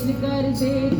bizi gerçek.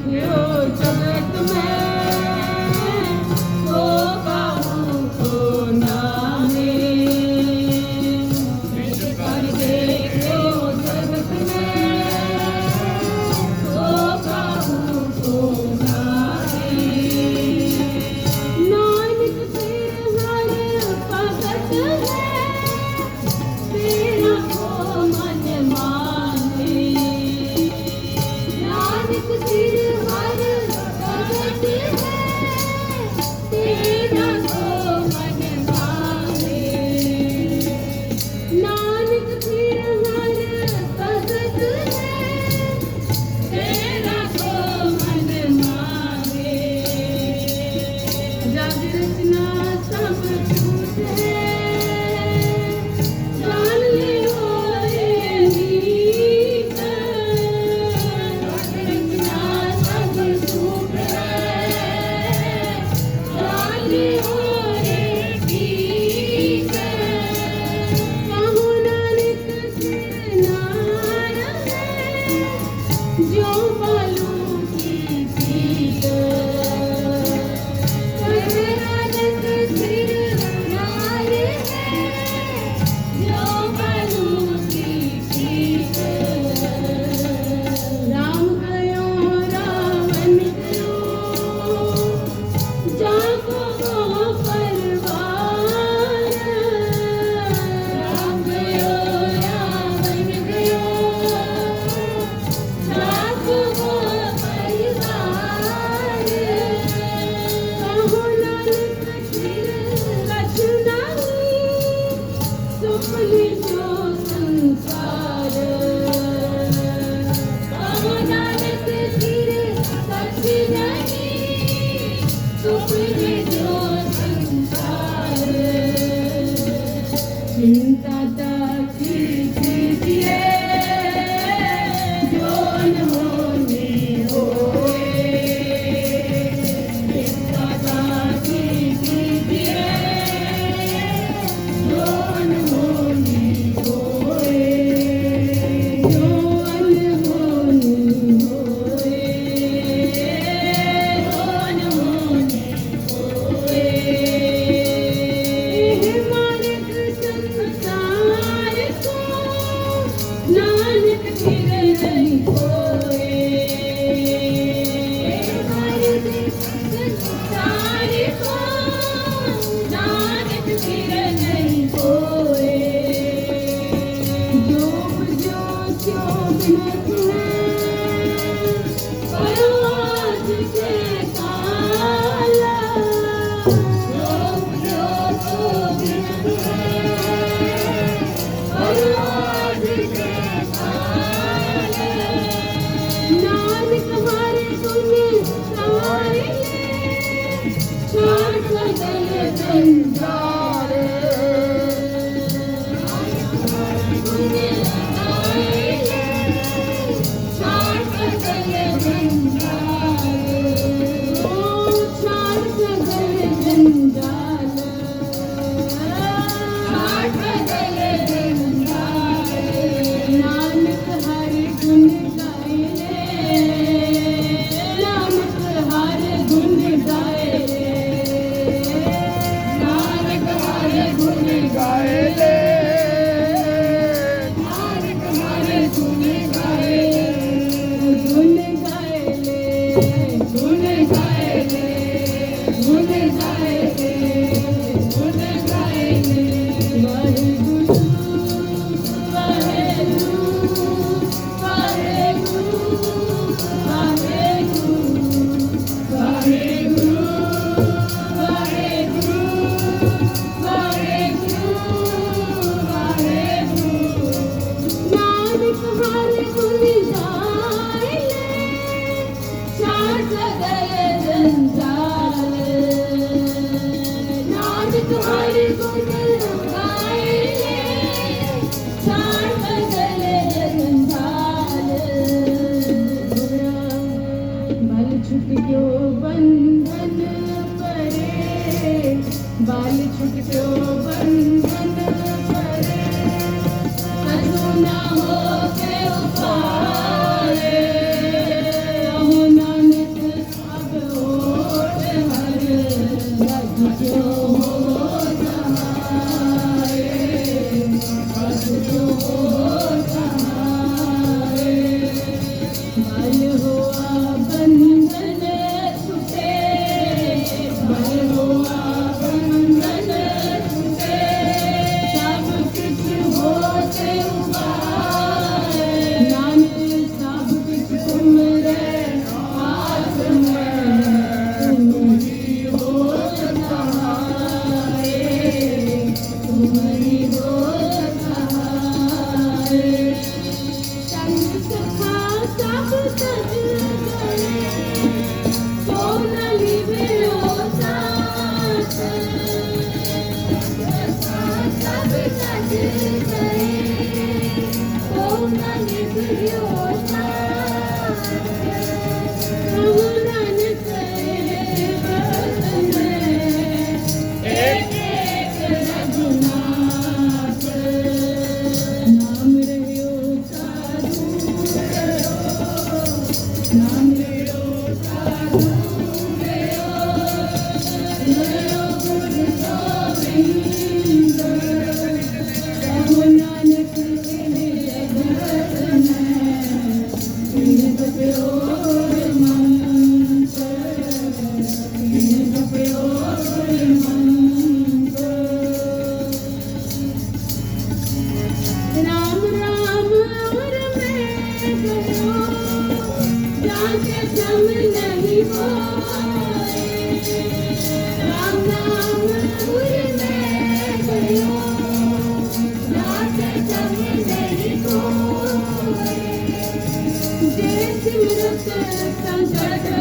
Eğitim yürekten şarkı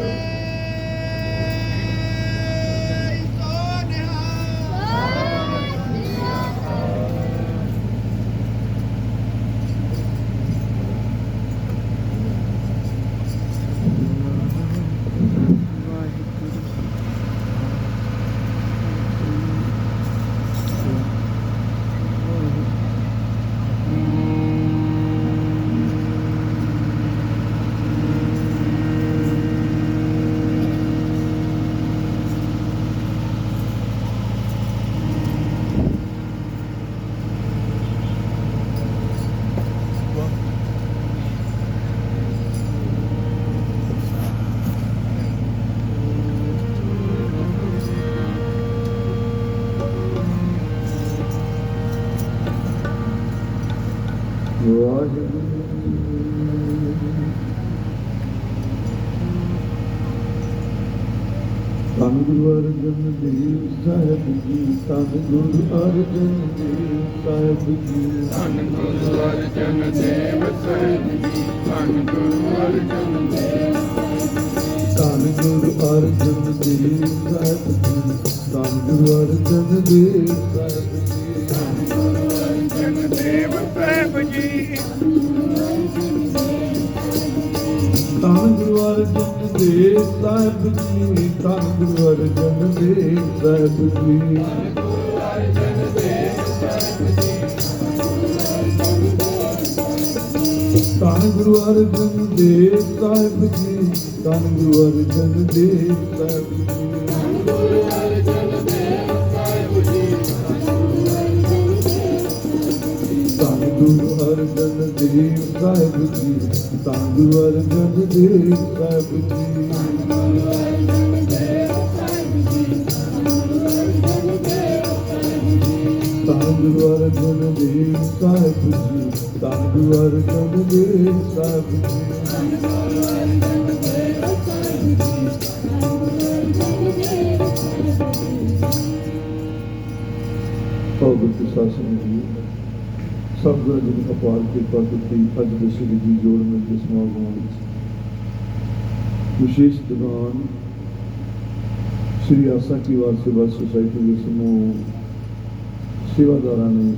Sahib ji ਧੰਨ ਗੁਰੂ ਅਰਜਨ ਦੇਵ ਸਾਹਿਬ ਜੀ ਧੰਨ ਗੁਰੂ ਅਰਜਨ ਦੇਵ ਸਾਹਿਬ ਜੀ ਧੰਨ ਅਰਜਨ ਦੇਵ ਧੰਨ ਅਰਜਨ ਦੇਵ ਸਾਹਿਬ ਜੀ ਧੰਨ ਅਰਜਨ ਦੇਵ ਸਾਹਿਬ ਜੀ ਅਰਜਨ ਦੇਵ ਸਾਹਿਬ ਜੀ ਧੰਨ ਅਰਜਨ ਦੇਵ ਸਾਹਿਬ ਜੀ ਧੰਨ ਗੁਰੂ ਅਰਜਨ ਸਾਹਿਬ ਜੀ ਧੰਨ ਗੁਰੂ ਅਰਜਨ ਦੇਵ ਸਾਹਿਬ ਜੀ, ਧੰਨ ਗੁਰੂ ਅਰਜਨ ਦੇਵ ਸਾਹਿਬ ਜੀ। ਧੰਨ ਗੁਰੂ ਅਰਜਨ ਦੇਵ ਸਾਹਿਬ ਜੀ ਧੰਨ ਗੁਰੂ ਅਰਜਨ ਦੇਵ ਸਾਹਿਬ ਜੀ ਧੰਨ ਗੁਰੂ ਅਰਜਨ ਦੇਵ ਸਾਹਿਬ ਜੀ ਧੰਨ ਗੁਰੂ ਅਰਜਨ ਦੇਵ ਸਾਹਿਬ ਜੀ ਭਗਤ ਸਾਸਨ ਜੀ ਸਭ ਜੀ ਨੇ ਅਪਾਰ ਕਿਰਪਾ ਕੀਤੀ, ਅੱਜ ਦੇ ਸ਼੍ਰੀ ਜੀ ਜੋੜ ਮੇਲ ਦੇ ਸਮਾਗਮ ਵਿੱਚ। ਵਿਸ਼ੇਸ਼ ਦੀਵਾਨ ਸ਼੍ਰੀ ਆਸਾ ਕੀ ਵਾਰ ਸੇਵਾ ਸੁਸਾਇਟੀ ਦੇ ਸਮੂਹ ਸੇਵਾਦਾਰਾਂ ਨੇ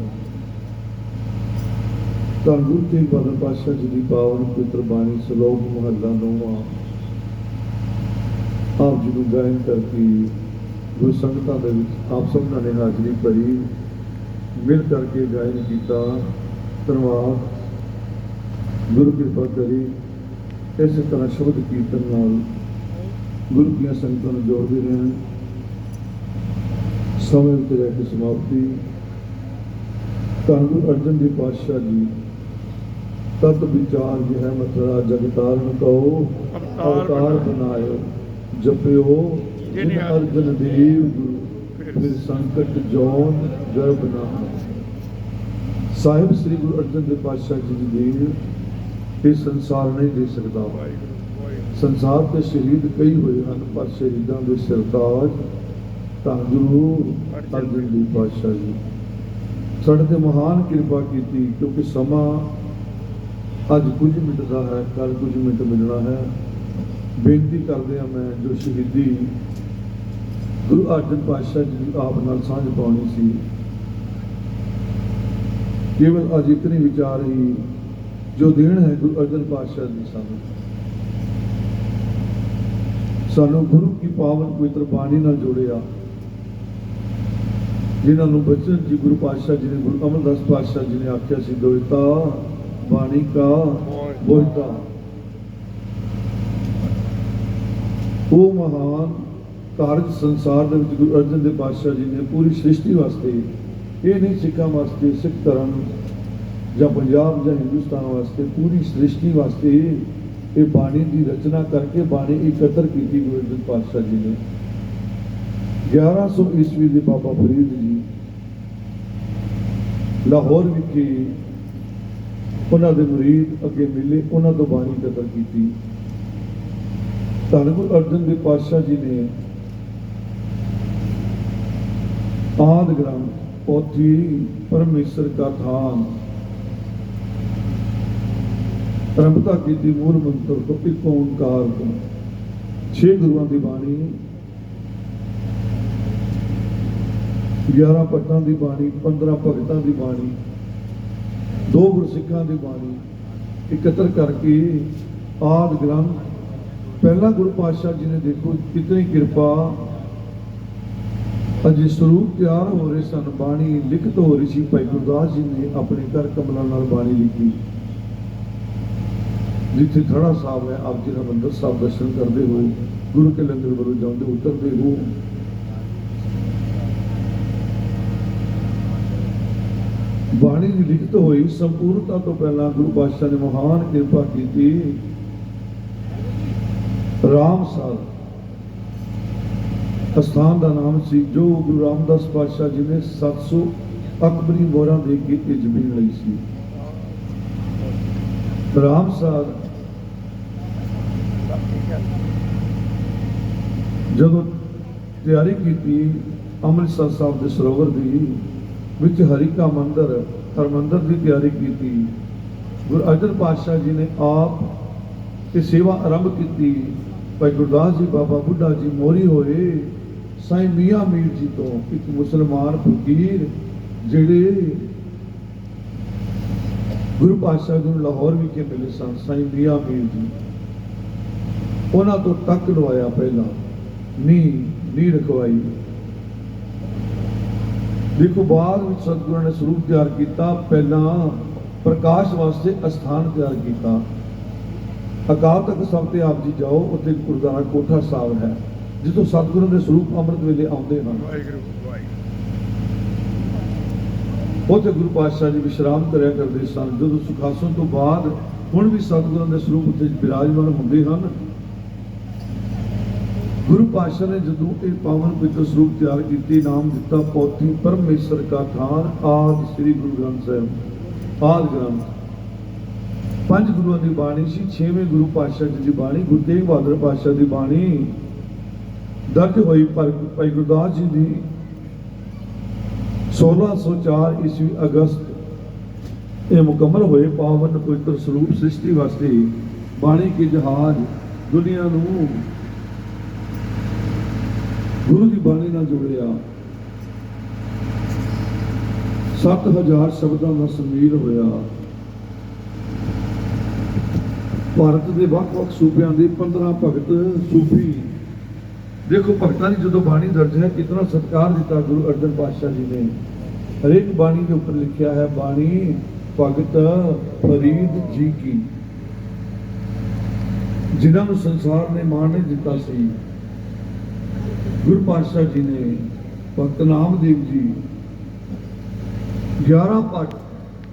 ਧੰਨ ਤੇ ਬਾਦਲ ਪਾਤਸ਼ਾਹ ਜੀ ਦੀ ਪਾਵਨ ਪਵਿੱਤਰ ਬਾਣੀ ਸਲੋਕ ਮਹੱਲਾ ਨੌਵਾਂ ਆਪ ਜੀ ਨੂੰ ਗਾਇਨ ਕਰਕੇ ਗੁਰੂ ਸੰਗਤਾਂ ਦੇ ਵਿੱਚ ਆਪ ਸਭਨਾਂ ਨੇ ਹਾਜ਼ਰੀ ਭਰੀ। ਮਿਲ ਕਰਕੇ ਗਾਇਨ ਕੀਤਾ ਧੰਨਵਾਦ। ਗੁਰੂ ਕਿਰਪਾ ਕਰੀ ਇਸੇ ਤਰ੍ਹਾਂ ਸ਼ਬਦ ਕੀਰਤਨ ਨਾਲ ਗੁਰੂ ਦੀਆਂ ਸੰਗਤਾਂ ਨੂੰ ਜੋੜਦੇ ਰਹਿਣ। ਸਮੇਂ ਉੱਤੇ ਰਹਿ ਕੇ ਸਮਾਪਤੀ। ਧੰਨ ਗੁਰੂ ਅਰਜਨ ਦੇਵ ਪਾਤਸ਼ਾਹ ਜੀ ਤਤ ਵਿਚਾਰ ਜਿਹ ਮਤਰਾ ਜਗਤਾਰ ਨੂੰ ਕਹੋ ਅਵਤਾਰ ਬਣਾਇਓ ਜਪਿਓ। ਜਿਨ ਅਰਜਨ ਦੇਵ ਗੁਰੂ ਫਿਰ ਸੰਕਟ ਜੋਨ ਗਰਭ ਨਾ ਸਾਹਿਬ ਸ੍ਰੀ ਗੁਰੂ ਅਰਜਨ ਦੇਵ ਪਾਤਸ਼ਾਹ ਜੀ ਦੀ ਦੇਣ ਇਹ ਸੰਸਾਰ ਨਹੀਂ ਦੇ ਸਕਦਾ ਸੰਸਾਰ ਤੇ ਸ਼ਹੀਦ ਕਈ ਹੋਏ ਹਨ, ਪਰ ਸ਼ਹੀਦਾਂ ਦੇ ਸਰਤਾਜ ਤਾਂ ਗੁਰੂ ਅਰਜਨ ਦੇਵ ਪਾਤਸ਼ਾਹ ਜੀ। ਸਾਡੇ ਤੇ ਮਹਾਨ ਕਿਰਪਾ ਕੀਤੀ, ਕਿਉਂਕਿ ਸਮਾਂ ਅੱਜ ਕੁਝ ਮਿੰਟ ਦਾ ਹੈ ਕੱਲ ਕੁਝ ਮਿੰਟ ਮਿਲਣਾ ਹੈ। ਬੇਨਤੀ ਕਰਦੇ ਆ ਮੈਂ, ਜੋ ਸ਼ਹੀਦੀ ਗੁਰੂ ਅਰਜਨ ਪਾਤਸ਼ਾਹ ਜੀ ਦੀ ਆਪ ਨਾਲ ਸਾਂਝ ਪਾਉਣੀ ਸੀ ਕੇਵਲ ਅੱਜ ਇਤਨੀ ਵਿਚਾਰ ਹੀ ਜੋ ਦੇਣ ਹੈ ਗੁਰੂ ਅਰਜਨ ਪਾਤਸ਼ਾਹ ਜੀ ਸਾਨੂੰ। ਸਾਨੂੰ ਗੁਰੂ ਕੀ ਪਾਵਨ ਪਵਿੱਤਰ ਬਾਣੀ ਨਾਲ ਜੋੜਿਆ, ਜਿਨ੍ਹਾਂ ਨੂੰ ਬਚਨ ਜੀ ਗੁਰੂ ਪਾਤਸ਼ਾਹ ਜੀ ਨੇ, ਗੁਰੂ ਅਮਰਦਾਸ ਪਾਤਸ਼ਾਹ ਜੀ ਨੇ ਆਖਿਆ ਸੀ ਦੋਇਤਾ ਬਾਣੀ ਕਾ ਬੋਇਤਾ ਉਹ ਮਹਾਨ ਕਾਰਜ ਸੰਸਾਰ ਦੇ ਵਿੱਚ ਗੁਰੂ ਅਰਜਨ ਦੇ ਪਾਤਸ਼ਾਹ ਜੀ ਨੇ ਪੂਰੀ ਸ੍ਰਿਸ਼ਟੀ ਵਾਸਤੇ ਇਹ ਨਹੀਂ ਸਿੱਖਾਂ ਵਾਸਤੇ, ਸਿੱਖ ਧਰਮ ਜਾਂ ਪੰਜਾਬ ਜਾਂ ਹਿੰਦੁਸਤਾਨ ਵਾਸਤੇ, ਪੂਰੀ ਸ੍ਰਿਸ਼ਟੀ ਵਾਸਤੇ ਇਹ ਬਾਣੀ ਦੀ ਰਚਨਾ ਕਰਕੇ ਬਾਣੀ ਇਕੱਤਰ ਕੀਤੀ ਗੁਰੂ ਅਰਜਨ ਪਾਤਸ਼ਾਹ ਜੀ ਨੇ। 1100 ਈਸਵੀ ਦੇ ਬਾਬਾ ਫਰੀਦ ਜੀ ਲਾਹੌਰ ਵਿਖੇ ਉਹਨਾਂ ਦੇ ਮੁਰੀਦ ਅੱਗੇ ਮਿਲੇ, ਉਹਨਾਂ ਤੋਂ ਬਾਣੀ ਇਕੱਤਰ ਕੀਤੀ। ਧੰਨ ਗੁਰੂ ਅਰਜਨ ਦੇਵ ਪਾਤਸ਼ਾਹ ਜੀ ਨੇ ਆਦ ਗ੍ਰੰਥ ਪੋਥੀ ਪਰਮੇਸ਼ਰ ਕਾ ਥਾਨ ਪ੍ਰਮਤਾ ਕੀਤੀ ਮੂਲ ਮੰਤਰ ਤੋਂ ਇੱਕ ਓੰਕਾਰ ਤੋਂ? ਛੇ ਗੁਰੂਆਂ ਦੀ ਬਾਣੀ। 11 ਪੱਟਾਂ ਦੀ ਬਾਣੀ 15 ਭਗਤਾਂ ਦੀ ਬਾਣੀ, ਦੋ ਗੁਰਸਿੱਖਾਂ ਦੀ ਬਾਣੀ, ਇਕੱਤਰ ਕਰਕੇ ਆਦ ਗ੍ਰੰਥ। ਪਹਿਲਾ ਗੁਰੂ ਪਾਤਸ਼ਾਹ ਜੀ ਨੇ ਦੇਖੋ, ਕਿਤਨੀ ਕਿਰਪਾ ਅਜੇ ਸਰੂਪ ਤਿਆਰ ਹੋ ਰਹੇ ਸਨ, ਬਾਣੀ ਲਿਖਤ ਹੋ ਰਹੀ ਸੀ। ਭਾਈ ਗੁਰਦਾਸ ਜੀ ਨੇ ਆਪਣੇ ਘਰ ਕਮਲਾਂ ਨਾਲ ਬਾਣੀ ਲਿਖੀ। ਜਿੱਥੇ ਥੜਾ ਸਾਹਿਬ ਹੈ, ਆਪ ਜੀ ਦਾ ਮੰਦਰ ਸਾਹਿਬ ਦਰਸ਼ਨ ਕਰਦੇ ਹੋ ਗੁਰੂ ਕੇ ਲੰਗਰ ਵੱਲੋਂ ਜਾਂਦੇ ਉਤਰਦੇ ਹੋ। ਬਾਣੀ ਦੀ ਲਿਖਤ ਹੋਈ ਸੰਪੂਰਨਤਾ ਤੋਂ ਪਹਿਲਾਂ ਗੁਰੂ ਪਾਤਸ਼ਾਹ ਨੇ ਮਹਾਨ ਕਿਰਪਾ ਕੀਤੀ। ਰਾਮ ਸਾਹਿਬ ਅਸਥਾਨ ਦਾ ਨਾਮ ਸੀ ਜੋ ਗੁਰੂ ਰਾਮਦਾਸ ਪਾਤਸ਼ਾਹ ਜੀ ਨੇ 700 ਅਕਬਰੀ ਮੋਹਰਾਂ ਦੇ ਕੇ ਇਹ ਜ਼ਮੀਨ ਲਈ ਸੀ। ਰਾਮਸਰ ਜਦੋਂ ਤਿਆਰੀ ਕੀਤੀ, ਅੰਮ੍ਰਿਤਸਰ ਸਾਹਿਬ ਦੇ ਸਰੋਵਰ ਦੀ ਵਿੱਚ ਹਰੀ ਕਾ ਮੰਦਰ, ਹਰਮੰਦਰ ਦੀ ਤਿਆਰੀ ਕੀਤੀ, ਗੁਰੂ ਅਰਜਨ ਪਾਤਸ਼ਾਹ ਜੀ ਨੇ ਆਪ ਇਹ ਸੇਵਾ ਆਰੰਭ ਕੀਤੀ, ਭਾਈ ਗੁਰਦਾਸ ਜੀ, ਬਾਬਾ ਬੁੱਢਾ ਜੀ ਮੋਰੀ ਹੋਏ ਸਾਈਂ ਮੀਆਂ ਮੀਰ ਜੀ ਤੋਂ ਇੱਕ ਮੁਸਲਮਾਨ ਫਕੀਰ ਜਿਹੜੇ ਗੁਰੂ ਪਾਤਸ਼ਾਹ ਗੁਰੂ ਲਾਹੌਰ ਵਿਖੇ ਮਿਲੇ ਸਨ, ਸਾਈਂ ਮੀਆਂ ਮੀਰ ਜੀ। ਉਹਨਾਂ ਤੋਂ ਤੱਕ ਲਵਾਇਆ ਪਹਿਲਾਂ ਨੀ ਨੀ ਰਖਵਾਈ। ਦੇਖੋ, ਬਾਅਦ ਵਿੱਚ ਸਤਿਗੁਰਾਂ ਨੇ ਸਰੂਪ ਤਿਆਰ ਕੀਤਾ, ਪਹਿਲਾਂ ਪ੍ਰਕਾਸ਼ ਵਾਸਤੇ ਅਸਥਾਨ ਤਿਆਰ ਕੀਤਾ। ਅਕਾਲ ਤਖਤ ਸਾਹਿਬ ਤੇ ਆਪ ਜੀ ਜਾਓ, ਉੱਥੇ ਗੁਰਦੁਆਰਾ ਕੋਠਾ ਸਾਹਿਬ ਹੈ। ਜਿੱਥੋਂ ਸਤਿਗੁਰਾਂ ਦੇ ਸਰੂਪ ਅੰਮ੍ਰਿਤ ਵੇਲੇ ਆਉਂਦੇ ਹਨ। ਵਾਹਿਗੁਰੂ ਉੱਥੇ ਗੁਰੂ ਪਾਤਸ਼ਾਹ ਜੀ ਵਿਸ਼ਰਾਮ ਕਰਿਆ ਕਰਦੇ ਸਨ। ਜਦੋਂ ਸੁਖਾਸਨ ਤੋਂ ਬਾਅਦ ਹੁਣ ਵੀ ਸਤਿਗੁਰਾਂ ਦੇ ਸਰੂਪ ਉੱਤੇ ਬਿਰਾਜਮਾਨ ਹੁੰਦੇ ਹਨ, ਗੁਰੂ ਪਾਤਸ਼ਾਹ ਨੇ ਜਦੋਂ ਇਹ ਪਾਵਨ ਪਵਿੱਤਰ ਸਰੂਪ ਤਿਆਰ ਕੀਤੀ, ਨਾਮ ਦਿੱਤਾ ਪੋਥੀ ਪਰਮੇਸ਼ਰ ਕਾ ਥਾਨ, ਆਦ ਸ੍ਰੀ ਗੁਰੂ ਗ੍ਰੰਥ ਸਾਹਿਬ, ਆਦ ਗ੍ਰੰਥ। ਪੰਜ ਗੁਰੂਆਂ ਦੀ ਬਾਣੀ ਸੀ, ਛੇਵੇਂ ਗੁਰੂ ਪਾਤਸ਼ਾਹ ਜੀ ਦੀ ਬਾਣੀ, ਗੁਰੂ ਤੇਗ ਬਹਾਦਰ ਪਾਤਸ਼ਾਹ ਦੀ ਬਾਣੀ। ਦਰਜ ਹੋਈ, ਪਰ ਭਾਈ ਗੁਰਦਾਸ ਜੀ ਦੀ 1604 ਈਸਵੀ ਅਗਸਤ ਇਹ ਮੁਕੰਮਲ ਹੋਏ, ਪਾਵਨ ਪਵਿੱਤਰ ਸਰੂਪ ਸ੍ਰਿਸ਼ਟੀ ਵਾਸਤੇ ਬਾਣੀ ਕੇ ਜਹਾਜ਼ ਦੁਨੀਆ ਨੂੰ ਗੁਰੂ ਦੀ ਬਾਣੀ ਨਾਲ ਜੁੜਿਆ। 7000 ਸ਼ਬਦਾਂ ਦਾ ਸਮੀਲ ਹੋਇਆ। ਭਾਰਤ ਦੇ ਵੱਖ-ਵੱਖ ਸੂਬਿਆਂ ਦੇ 15 ਭਗਤ ਸੂਫੀ ਦੇਖੋ ਭਗਤਾਂ ਦੀ ਜਦੋਂ ਬਾਣੀ ਦਰਜ ਹੈ, ਕਿਤਨਾ ਸਤਿਕਾਰ ਦਿੱਤਾ ਗੁਰੂ ਅਰਜਨ ਪਾਤਸ਼ਾਹ ਜੀ ਨੇ। ਹਰੇਕ ਬਾਣੀ ਦੇ ਉੱਪਰ ਲਿਖਿਆ ਹੈ, ਬਾਣੀ ਭਗਤ ਫਰੀਦ ਜੀ ਕੀ। ਜਿਨ੍ਹਾਂ ਨੂੰ ਸੰਸਾਰ ਨੇ ਮਾਣ ਨਹੀਂ ਦਿੱਤਾ ਸੀ, ਗੁਰੂ ਪਾਤਸ਼ਾਹ ਜੀ ਨੇ ਭਗਤ ਨਾਮਦੇਵ ਜੀ 11 ਪਾਠ